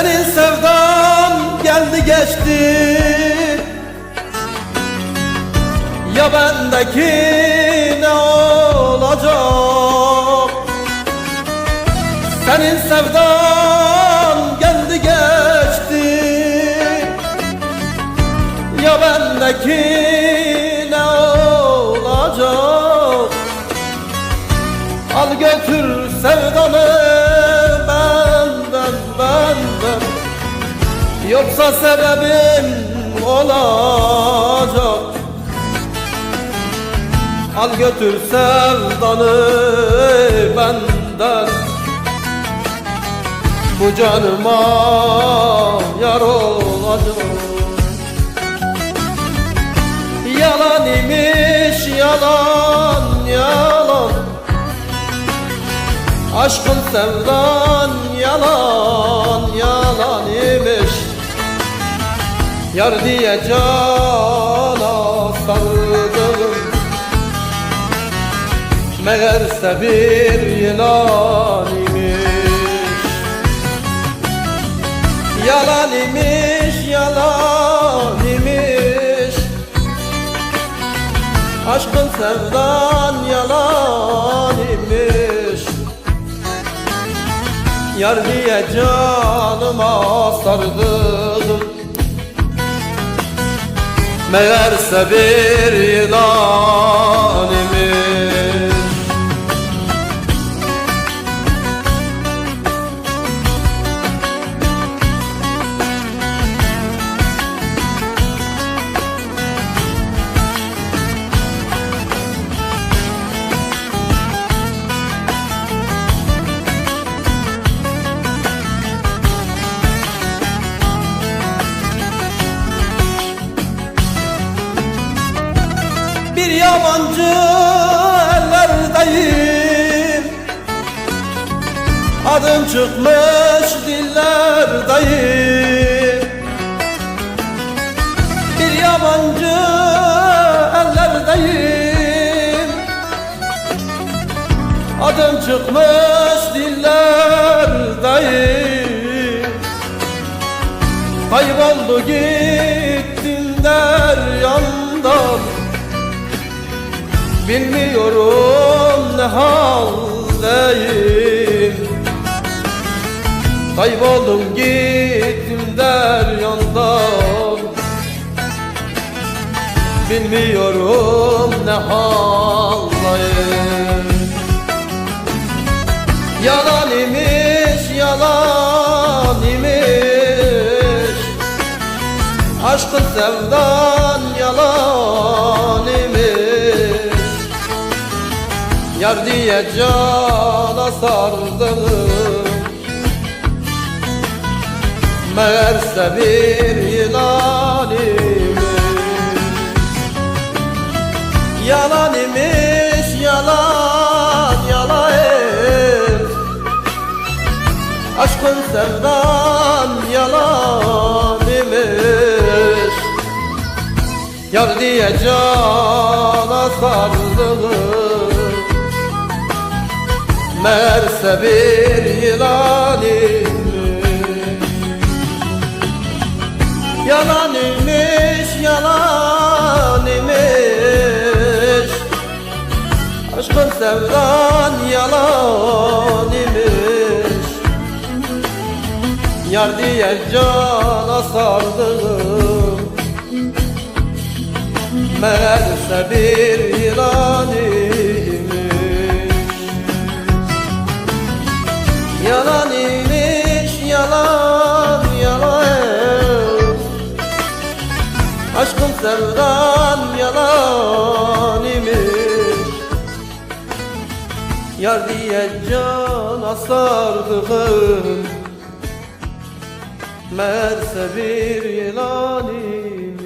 Senin sevdan geldi geçti. Ya bendeki ne olacak? Senin sevdan geldi geçti. Ya bendeki ne olacak? Al götür sevdanı Yoksa sebebim olacak. Al götür sevdanı benden. Bu canıma yar olacak Yalan imiş yalan yalan. Aşkın sevdan yalan Yar diye cana sardım. Meğerse bir yılan imiş Yalan imiş yalan imiş Aşkın sevdan yalan imiş Yar diye canıma sardım Meğerse bir yılan yabancı ellerdeyim. Adım çıkmış dillerdeyim Bir yabancı ellerdeyim. Adım çıkmış dillerdeyim Kayboldu gittin deryandan Bilmiyorum ne haldeyim. Kayboldum gittim deryandan. Bilmiyorum ne haldeyim. Yalan imiş, yalan imiş Aşkın sevdan yalan imiş Yar diye cana sardım. Meğerse bir yılan imiş Yalan imiş, yalan, yalan Aşkın sevdan yalan imiş Yar diye cana sardım Meğerse bir yılan imiş. Yalan imiş, yalan imiş. Aşkın sevdan yalan imiş. Yar diye cana sardım Meğerse bir yılan Aşkın sevdan yalan imiş. Yar diye cana sardım Meğerse bir yılan imiş